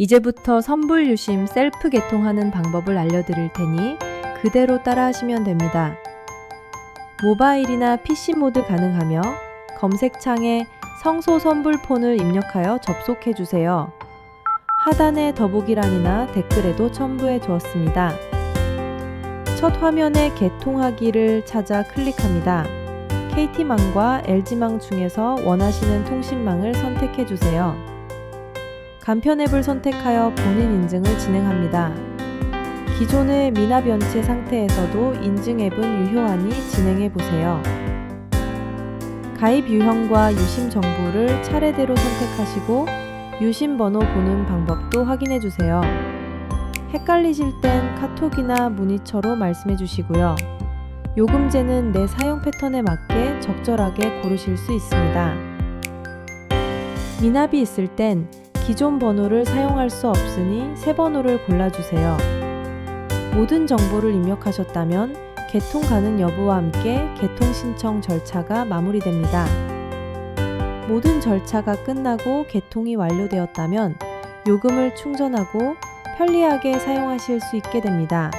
이제부터 선불 유심 셀프 개통하는 방법을 알려드릴 테니 그대로 따라 하시면 됩니다. 모바일이나 PC 모드 가능하며 검색창에 성소 선불폰을 입력하여 접속해 주세요. 하단의 더보기란이나 댓글에도 첨부해 두었습니다. 첫 화면에 개통하기를 찾아 클릭합니다. KT망과 LG망 중에서 원하시는 통신망을 선택해 주세요. 간편 앱을 선택하여 본인 인증을 진행합니다. 기존의 미납 연체 상태에서도 인증 앱은 유효하니 진행해 보세요. 가입 유형과 유심 정보를 차례대로 선택하시고 유심 번호 보는 방법도 확인해 주세요. 헷갈리실 땐 카톡이나 문의처로 말씀해 주시고요. 요금제는 내 사용 패턴에 맞게 적절하게 고르실 수 있습니다. 미납이 있을 땐 기존 번호를 사용할 수 없으니 새 번호를 골라주세요. 모든 정보를 입력하셨다면 개통 가능 여부와 함께 개통 신청 절차가 마무리됩니다. 모든 절차가 끝나고 개통이 완료되었다면 요금을 충전하고 편리하게 사용하실 수 있게 됩니다.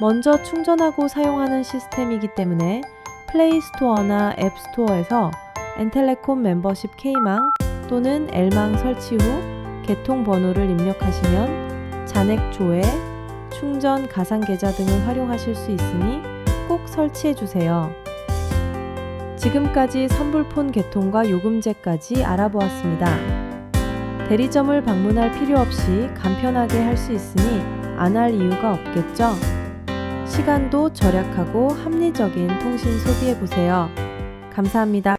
먼저 충전하고 사용하는 시스템이기 때문에 플레이 스토어나 앱 스토어에서 엔텔레콤 멤버십 K망 또는 L망 설치 후 개통 번호를 입력하시면 잔액 조회, 충전 가상 계좌 등을 활용하실 수 있으니 꼭 설치해 주세요. 지금까지 선불폰 개통과 요금제까지 알아보았습니다. 대리점을 방문할 필요 없이 간편하게 할 수 있으니 안 할 이유가 없겠죠? 시간도 절약하고 합리적인 통신 소비해 보세요. 감사합니다.